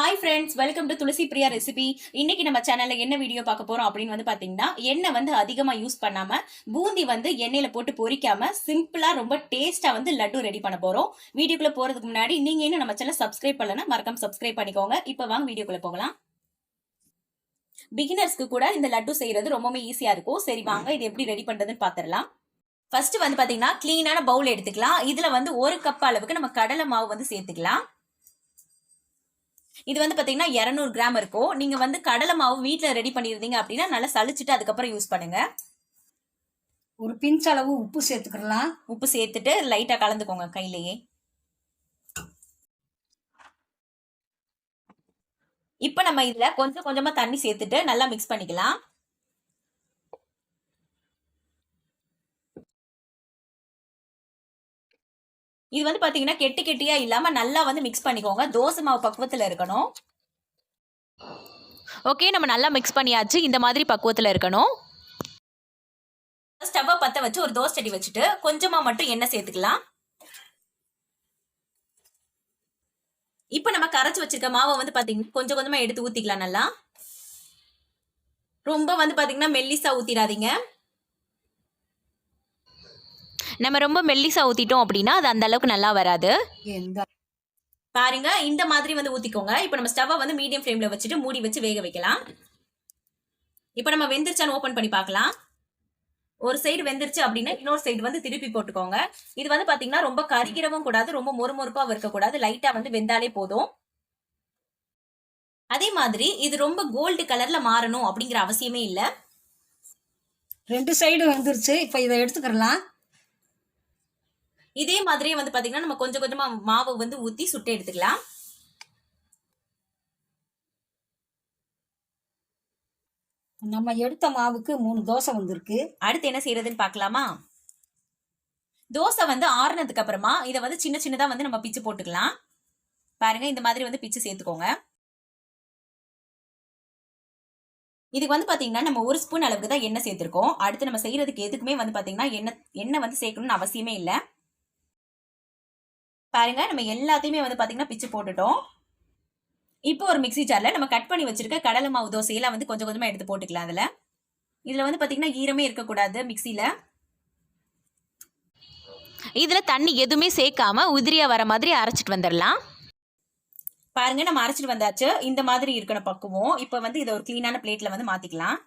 Hi friends welcome to Tulasi Priya recipe இன்னைக்கு நம்ம சேனல்ல என்ன வீடியோ பார்க்க போறோம் அப்படின்னு வந்து பாத்தீங்கன்னா எண்ணெய் வந்து அதிகமா யூஸ் பண்ணாம பூந்தி வந்து எண்ணெயில போட்டு பொரிக்காம சிம்பிளா ரொம்ப டேஸ்டா வந்து லட்டு ரெடி பண்ண போறோம். வீடியோக்குள்ள போறதுக்கு முன்னாடி நீங்க இன்னும் நம்ம சேனல் சப்ஸ்கிரைப் பண்ணலன்னா மறக்காம சப்ஸ்கிரைப் பண்ணிக்கோங்க. இப்போ வாங்க வீடியோக்குள்ள போகலாம். பிகினர்ஸ்க்கு கூட இந்த லட்டு செய்யறது ரொம்பவே ஈஸியா இருக்கும். சரி வாங்க இது எப்படி ரெடி பண்றதுன்னு பாத்திரலாம் ஃபர்ஸ்ட் வந்து பாத்தீங்கன்னா கிளீனான பவுல் எடுத்துக்கலாம். இதுல வந்து ஒரு கப் அளவுக்கு நம்ம கடலை மாவு வந்து சேர்த்துக்கலாம். இது வந்து பாத்தீங்கன்னா 200 கிராம் இருக்கும். நீங்க வந்து கடலை மாவு வீட்ல ரெடி பண்ணிருந்தீங்க அப்படின்னா நல்லா சலிச்சிட்டு அதுக்கப்புறம் யூஸ் பண்ணுங்க. ஒரு பிஞ்ச் அளவு உப்பு சேர்த்துக்கலாம் உப்பு சேர்த்துட்டு லைட்டா கலந்துக்கோங்க கையிலேயே. இப்போ நம்ம இதுல கொஞ்சம் கொஞ்சமா தண்ணி சேர்த்துட்டு நல்லா மிக்ஸ் பண்ணிக்கலாம். இது வந்து பார்த்தீங்கன்னா கெட்டி கெட்டியா இல்லாமல் நல்லா வந்து மிக்ஸ் பண்ணிக்கோங்க. தோசை மாவு பக்குவத்தில் இருக்கணும். ஓகே நம்ம நல்லா மிக்ஸ் பண்ணியாச்சு. இந்த மாதிரி பக்குவத்தில் இருக்கணும். ஸ்டவ்வை பற்ற வச்சு ஒரு தோசை செடி வச்சுட்டு கொஞ்சமாக மட்டும் எண்ணெய் சேர்த்துக்கலாம். இப்போ நம்ம கரைச்சி வச்சிருக்க மாவை வந்து பார்த்தீங்கன்னா கொஞ்சம் கொஞ்சமாக எடுத்து ஊற்றிக்கலாம் நல்லா. ரொம்ப வந்து பார்த்தீங்கன்னா மெல்லிசாக ஊற்றிடாதீங்க நம்ம ரொம்ப மெல்லிசா ஊத்திட்டோம் அப்படின்னா அது அந்த அளவுக்கு நல்லா வராது. பாருங்க இந்த மாதிரி வந்து ஊத்திக்கோங்க. இப்போ நம்ம ஸ்டவ்வை வந்து மீடியம் ஃப்ளேம்ல வச்சுட்டு மூடி வச்சு வேக வைக்கலாம். இப்போ நம்ம வெந்துருச்சான்னு ஓபன் பண்ணி பார்க்கலாம். ஒரு சைடு வெந்துருச்சு அப்படின்னா இன்னொரு சைடு வந்து திருப்பி போட்டுக்கோங்க. இது வந்து பாத்தீங்கன்னா ரொம்ப கரிக்கிறவும் கூடாது ரொம்ப மொறுமொறுப்பாவும் இருக்கக்கூடாது. லைட்டா வந்து வெந்தாலே போதும். அதே மாதிரி இது ரொம்ப கோல்டு கலர்ல மாறணும் அப்படிங்கிற அவசியமே இல்ல. ரெண்டு சைடும் வந்துருச்சு. இப்போ இதை எடுத்துக்கிறலாம். இதே மாதிரியே வந்து பாத்தீங்கன்னா நம்ம கொஞ்சம் கொஞ்சமா மாவு வந்து ஊத்தி சுட்டு எடுத்துக்கலாம். நம்ம எடுத்த மாவுக்கு மூணு தோசை வந்திருக்கு. அடுத்து என்ன செய்யறதுன்னு பார்க்கலாமா தோசை வந்து ஆறுனதுக்கு அப்புறமா இதை வந்து சின்ன சின்னதா வந்து நம்ம பிச்சு போட்டுக்கலாம். பாருங்க இந்த மாதிரி வந்து பிச்சு சேர்த்துக்கோங்க. இதுக்கு வந்து பாத்தீங்கன்னா நம்ம ஒரு ஸ்பூன் அளவுக்கு தான் எண்ணெய் சேர்த்திருக்கோம். அடுத்து நம்ம செய்யறதுக்கு எதுக்குமே வந்து பாத்தீங்கன்னா எண்ணெய் எண்ணெய் வந்து சேர்க்கணும்னு அவசியமே இல்லை. பாருங்க நம்ம எல்லாத்தையுமே வந்து பாத்தீங்கன்னா பிச்சு போட்டுட்டோம். இப்போ ஒரு மிக்ஸி ஜார்ல நம்ம கட் பண்ணி வச்சிருக்க கடலை மாவு தோசையெல்லாம் வந்து கொஞ்சம் கொஞ்சமா எடுத்து போட்டுக்கலாம் அதுல. இதுல வந்து பாத்தீங்கன்னா ஈரமே இருக்கக்கூடாது மிக்ஸில. இதுல தண்ணி எதுவுமே சேர்க்காம உதிரியா வர மாதிரி அரைச்சிட்டு வந்துடலாம். பாருங்க நம்ம அரைச்சிட்டு வந்தாச்சு. இந்த மாதிரி இருக்கணும் பக்குவம். இப்போ வந்து இதை ஒரு க்ளீனான பிளேட்ல வந்து மாத்திக்கலாம்.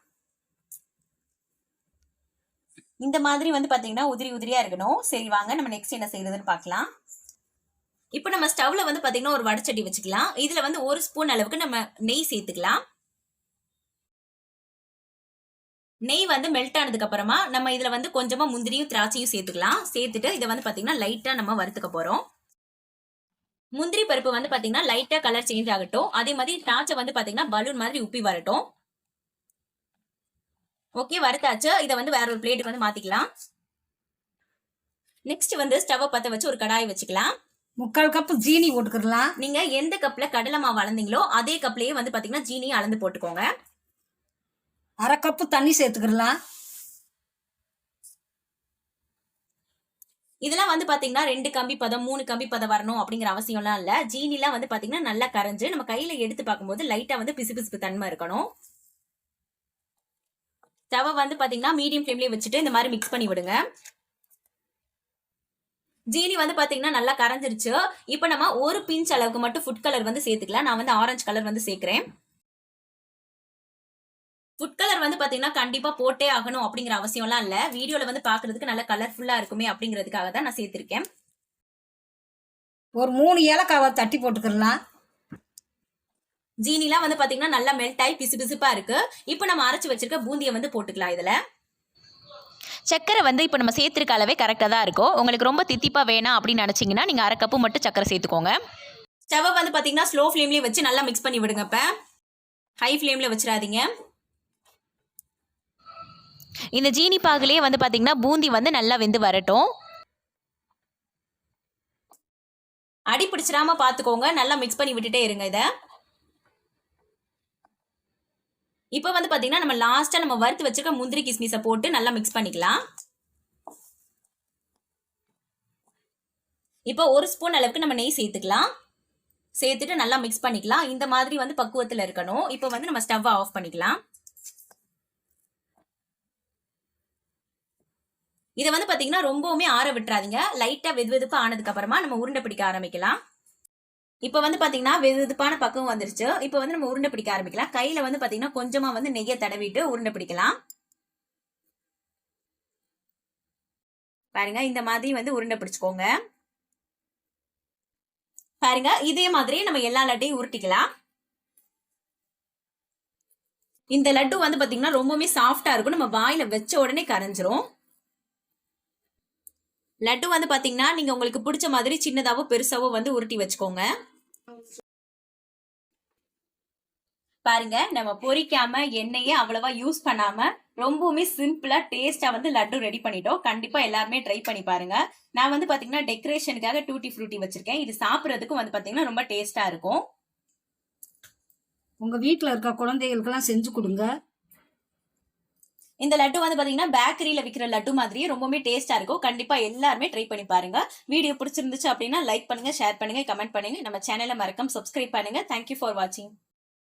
இந்த மாதிரி வந்து பாத்தீங்கன்னா உதிரி உதிரியா இருக்கணும். சரி வாங்க நம்ம நெக்ஸ்ட் என்ன செய்யறதுன்னு பார்க்கலாம். இப்போ நம்ம ஸ்டவ்ல வந்து பாத்தீங்கன்னா ஒரு வடச்சட்டி வச்சுக்கலாம். இதுல வந்து ஒரு ஸ்பூன் அளவுக்கு நம்ம நெய் சேர்த்துக்கலாம். நெய் வந்து மெல்ட் ஆனதுக்கு அப்புறமா நம்ம இதுல வந்து கொஞ்சமா முந்திரியும் திராட்சையும் சேர்த்துக்கலாம். சேர்த்துட்டு இதை வந்து பாத்தீங்கன்னா லைட்டா நம்ம வறுத்துக்க போறோம். முந்திரி பருப்பு வந்து பாத்தீங்கன்னா லைட்டா கலர் சேஞ்ச் ஆகட்டும். அதே மாதிரி திராட்சை வந்து பாத்தீங்கன்னா பலூன் மாதிரி உப்பி வரட்டும். ஓகே வறுத்தாச்சு. இதை வந்து வேற ஒரு பிளேட்டுக்கு வந்து மாத்திக்கலாம். நெக்ஸ்ட் வந்து ஸ்டவ் பத்த வச்சு ஒரு கடாய் வச்சுக்கலாம். முக்கால் கப்பு ஜீனி போட்டுக்கிறலாம். நீங்க எந்த கப்ல கடலை மாவு அளந்தீங்களோ அதே கப்லயே வந்து பாத்தீங்கன்னா ஜீனியை அளந்து போட்டுக்கோங்க. அரை கப்பு தண்ணி சேர்த்துக்கிறலாம். இதெல்லாம் வந்து பாத்தீங்கன்னா ரெண்டு கம்பி பதம் மூணு கம்பி பதம் வரணும் அப்படிங்கிற அவசியம்லாம் இல்ல. ஜீனிலாம் வந்து பாத்தீங்கன்னா நல்லா கரைஞ்சு நம்ம கையில எடுத்து பார்க்கும்போது லைட்டா வந்து பிசு பிசுப்பு தன்மை இருக்கணும். தவை வந்து பாத்தீங்கன்னா மீடியம் ஃப்ளேம்லயே வச்சுட்டு இந்த மாதிரி மிக்ஸ் பண்ணி விடுங்க. ஜீனி வந்து பாத்தீங்கன்னா நல்லா கரைஞ்சிருச்சு. இப்போ நம்ம ஒரு பிஞ்ச் அளவுக்கு மட்டும் ஃபுட் கலர் வந்து சேர்த்துக்கலாம். நான் வந்து ஆரஞ்சு கலர் வந்து சேர்க்கிறேன். ஃபுட் கலர் வந்து பாத்தீங்கன்னா கண்டிப்பா போட்டே ஆகணும் அப்படிங்கிற அவசியம்லாம் இல்ல. வீடியோல வந்து பாக்குறதுக்கு நல்ல கலர்ஃபுல்லா இருக்குமே அப்படிங்கிறதுக்காக தான் நான் சேர்த்திருக்கேன். ஒரு மூணு ஏலக்காவை தட்டி போட்டுக்கிறலாம் ஜீனிலாம் வந்து பாத்தீங்கன்னா நல்லா மெல்ட் ஆகி பிசு பிசுப்பா இருக்கு. இப்போ நம்ம அரைச்சு வச்சிருக்க பூந்தியை வந்து போட்டுக்கலாம் இதுல. சக்கரை வந்து இப்போ நம்ம சேர்த்துருக்க அளவே கரெக்டாக தான் இருக்கும். உங்களுக்கு ரொம்ப தித்திப்பாக வேணாம் அப்படின்னு நினச்சிங்கன்னா நீங்கள் அரை கப்பு மட்டும் சக்கரை சேர்த்துக்கோங்க. ஸ்டவ்வை வந்து பார்த்தீங்கன்னா ஸ்லோ ஃப்ளேம்லேயே வச்சு நல்லா மிக்ஸ் பண்ணி விடுங்க இப்போ. ஹை ஃப்ளேமில் வச்சிடாதீங்க. இந்த ஜீனி பாகுலேயே வந்து பார்த்தீங்கன்னா பூந்தி வந்து நல்லா வெந்து வரட்டும். அடி பிடிச்சிடாம பார்த்துக்கோங்க நல்லா மிக்ஸ் பண்ணி விட்டுட்டே இருங்க இதை. இப்போ வந்து பார்த்தீங்கன்னா நம்ம லாஸ்ட்டாக நம்ம வறுத்து வச்சிருக்க முந்திரி கிஸ்மிஸை போட்டு நல்லா மிக்ஸ் பண்ணிக்கலாம். இப்போ ஒரு ஸ்பூன் அளவுக்கு நம்ம நெய் சேர்த்துக்கலாம். சேர்த்துட்டு நல்லா மிக்ஸ் பண்ணிக்கலாம். இந்த மாதிரி வந்து பக்குவத்தில் இருக்கணும். இப்போ வந்து நம்ம ஸ்டவ் ஆஃப் பண்ணிக்கலாம். இதை வந்து பார்த்தீங்கன்னா ரொம்பவுமே ஆற விட்டுறாதீங்க. லைட்டாக வெதுவெதுப்பு ஆனதுக்கு அப்புறமா நம்ம உருண்டை பிடிக்க ஆரம்பிக்கலாம். இப்போ வந்து பார்த்தீங்கன்னா வெதுவெதுப்பான பக்கம் வந்துருச்சு. இப்போ வந்து நம்ம உருண்டை பிடிக்க ஆரம்பிக்கலாம். கையில் வந்து பார்த்தீங்கன்னா கொஞ்சமாக வந்து நெய்யை தடவிட்டு உருண்டை பிடிக்கலாம். பாருங்க இந்த மாதிரி வந்து உருண்டை பிடிச்சுக்கோங்க. பாருங்க இதே மாதிரி நம்ம எல்லா லட்டையும் உருட்டிக்கலாம். இந்த லட்டு வந்து பாத்தீங்கன்னா ரொம்பவுமே சாஃப்டா இருக்கும். நம்ம வாயில வச்ச உடனே கரைஞ்சிரும். லட்டு வந்து பாத்தீங்கன்னா நீங்க உங்களுக்கு பிடிச்ச மாதிரி சின்னதாவோ பெருசாவோ வந்து உருட்டி வச்சுக்கோங்க. பாருங்க நம்ம பொரிக்காம எண்ணெயே அவ்வளவா யூஸ் பண்ணாம ரொம்பவுமே சிம்பிளா டேஸ்டா வந்து லட்டு ரெடி பண்ணிட்டோம். கண்டிப்பா எல்லாருமே ட்ரை பண்ணி பாருங்க. நான் வந்து பாத்தீங்கன்னா டெக்கரேஷனுக்காக டூட்டி ஃப்ரூட்டி வச்சிருக்கேன். இது சாப்பிடறதுக்கும் வந்து பாத்தீங்கன்னா ரொம்ப டேஸ்டா இருக்கும். உங்க வீட்ல இருக்க குழந்தைகளுக்கெல்லாம் செஞ்சு கொடுங்க. இந்த லட்டு வந்து பாத்தீங்கன்னா பேக்கரியில விக்கிற லட்டு மாதிரியே ரொம்பவுமே டேஸ்டா இருக்கும். கண்டிப்பா எல்லாருமே ட்ரை பண்ணி பாருங்க. வீடியோ பிடிச்சிருந்துச்சு அப்படின்னா லைக் பண்ணுங்க ஷேர் பண்ணுங்க கமெண்ட் பண்ணுங்க. நம்ம சேனலை மறக்காம சப்ஸ்கிரைப் பண்ணுங்க. தேங்க்யூ ஃபார் வாட்சிங்